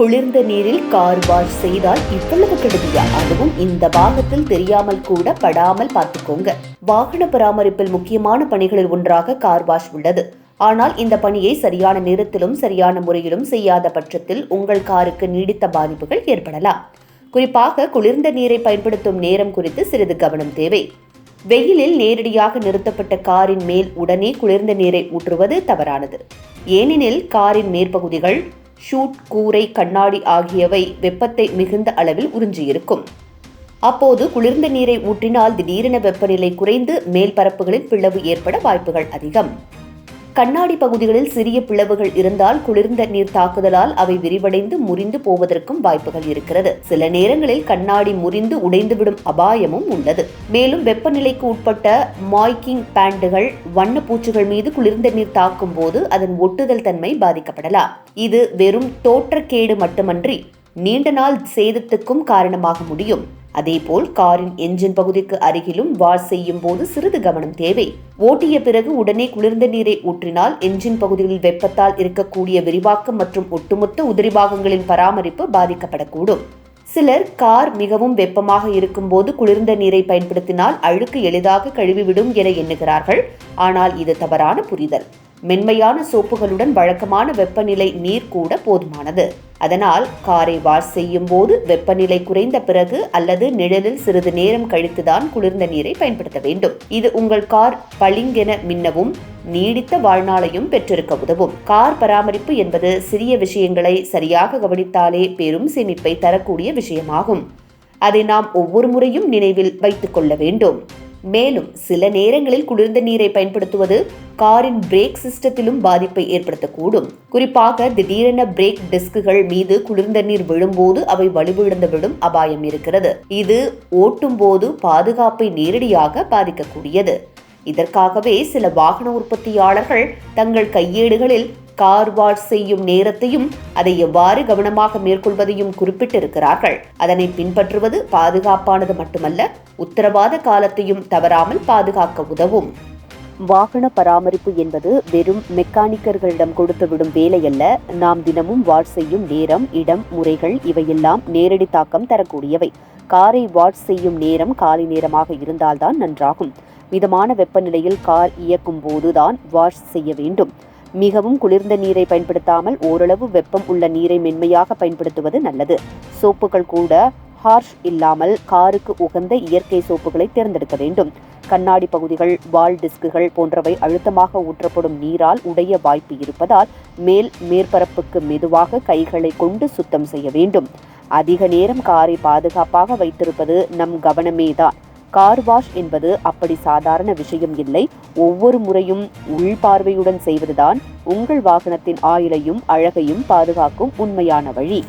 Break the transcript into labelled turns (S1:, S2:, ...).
S1: குளிர்ந்த நீரில் car wash செய்தால் இவ்வளவு கெடுதியா? அதுவும் இந்த பாகத்தில் தெரியாமல் கூட படாமல் பார்த்துக்கோங்க. வாகன பராமரிப்பில் முக்கியமான பணிகளில் ஒன்றாக கார் வாஷ் உள்ளது. ஆனால் இந்த பணியை சரியான நேரத்திலும் சரியான முறையிலும் செய்யாத பட்சத்தில் உங்கள் காருக்கு நீடித்த பாதிப்புகள் ஏற்படலாம். குறிப்பாக குளிர்ந்த நீரை பயன்படுத்தும் நேரம் குறித்து சிறிது கவனம் தேவை. வெயிலில் நேரடியாக நிறுத்தப்பட்ட காரின் மேல் உடனே குளிர்ந்த நீரை ஊற்றுவது தவறானது. ஏனெனில் காரின் மேற்பகுதிகள் ஷூட் கூரை கண்ணாடி ஆகியவை வெப்பத்தை மிகுந்த அளவில் உறிஞ்சியிருக்கும். அப்போது குளிர்ந்த நீரை ஊற்றினால் திடீரென வெப்பநிலை குறைந்து மேல் பரப்புகளில் பிளவு ஏற்பட வாய்ப்புகள் அதிகம். கண்ணாடி பகுதிகளில் சிறிய பிளவுகள் இருந்தால் குளிர்ந்த நீர் தாக்குதலால் அவை விரிவடைந்து முறிந்து போவதற்கும் வாய்ப்புகள் இருக்கிறது. சில நேரங்களில் கண்ணாடி முறிந்து உடைந்துவிடும் அபாயமும் உள்ளது. மேலும் வெப்பநிலைக்கு உட்பட்ட மாய்க்கிங் பேண்டுகள் வண்ணப்பூச்சுகள் மீது குளிர்ந்த நீர் தாக்கும் போது அதன் ஒட்டுதல் தன்மை பாதிக்கப்படலாம். இது வெறும் தோற்றக்கேடு மட்டுமன்றி நீண்ட நாள் சேதத்துக்கும் காரணமாக முடியும். அதேபோல் காரின் என்ஜின் பகுதிக்கு அருகிலும் வாஷ் செய்யும் போது சிறிது கவனம் தேவை. ஓட்டிய பிறகு உடனே குளிர்ந்த நீரை ஊற்றினால் என்ஜின் பகுதிகளில் வெப்பத்தால் இருக்கக்கூடிய விரிவாக்கம் மற்றும் ஒட்டுமொத்த உதிரி பாகங்களின் பராமரிப்பு பாதிக்கப்படக்கூடும். சிலர் கார் மிகவும் வெப்பமாக இருக்கும்போது குளிர்ந்த நீரை பயன்படுத்தினால் அழுக்கு எளிதாக கழுவிவிடும் என எண்ணுகிறார்கள். ஆனால் இது தவறான புரிதல். மென்மையான சோப்புகளுடன் வழக்கமான வெப்பநிலை நீர் கூட போதுமானது. அதனால் காரை வாஷ் செய்யும் போது வெப்பநிலை குறைந்த பிறகு அல்லது நிழலில் சிறிது நேரம் கழித்துதான் குளிர்ந்த நீரை பயன்படுத்த வேண்டும். இது உங்கள் கார் பளிங்கென மின்னவும் நீடித்த வாழ்நாளையும் பெற்றிருக்க உதவும். கார் பராமரிப்பு என்பது சிறிய விஷயங்களை சரியாக கவனித்தாலே பெரும் சேமிப்பை தரக்கூடிய விஷயமாகும். அதை நாம் ஒவ்வொரு முறையும் நினைவில் வைத்துக் கொள்ள வேண்டும். மேலும் சில நேரங்களில் குளிர்ந்த நீரை பயன்படுத்துவது காரின் பிரேக் சிஸ்டத்திலும் பாதிப்பை ஏற்படுத்தக்கூடும். குறிப்பாக திடீரென பிரேக் டிஸ்குகள் மீது குளிர்ந்த நீர் விழும்போது அவை வலுவிழந்து விடும் அபாயம் இருக்கிறது. இது ஓட்டும் போது பாதுகாப்பை நேரடியாக பாதிக்கக்கூடியது. இதற்காகவே சில வாகன உற்பத்தியாளர்கள் தங்கள் கையேடுகளில் கார் வாஷ் செய்யும் நேரத்தையும் அதை எவ்வாறு கவனமாக மேற்கொள்வதையும் குறிப்பிட்டிருக்கிறார்கள். அதனை பின்பற்றுவது பாதுகாப்பானது மட்டுமல்ல உத்தரவாத காலத்தையும் தவறாமல் பாதுகாக்க உதவும். வாகன பராமரிப்பு என்பது வெறும் மெக்கானிக்கர்களிடம் கொடுத்துவிடும் வேலையல்ல நாம் தினமும் வாஷ் செய்யும் நேரம் இடம் முறைகள் இவையெல்லாம் நேரடி தாக்கம் தரக்கூடியவை. காரை வாஷ் செய்யும் நேரம் காலை நேரமாக இருந்தால்தான் நன்றாகும். மிதமான வெப்பநிலையில் கார் இயக்கும் போதுதான் வாஷ் செய்ய வேண்டும். மிகவும் குளிர்ந்த நீரை பயன்படுத்தாமல் ஓரளவு வெப்பம் உள்ள நீரை மென்மையாக பயன்படுத்துவது நல்லது. சோப்புகள் கூட ஹார்ஷ் இல்லாமல் காருக்கு உகந்த இயற்கை சோப்புகளை தேர்ந்தெடுக்க வேண்டும். கண்ணாடி பகுதிகள் வால் டிஸ்குகள் போன்றவை அழுத்தமாக ஊற்றப்படும் நீரால் உடைய வாய்ப்பு இருப்பதால் மேல் மேற்பரப்புக்கு மெதுவாக கைகளை கொண்டு சுத்தம் செய்ய வேண்டும். அதிக நேரம் காரை பாதுகாப்பாக வைத்திருப்பது நம் கவனமேதான். கார் வாஷ் என்பது அப்படி சாதாரண விஷயம் இல்லை. ஒவ்வொரு முறையும் உள்பார்வையுடன் செய்வதுதான் உங்கள் வாகனத்தின் ஆயுளையும் அழகையும் பாதுகாக்கும் உண்மையான வழி.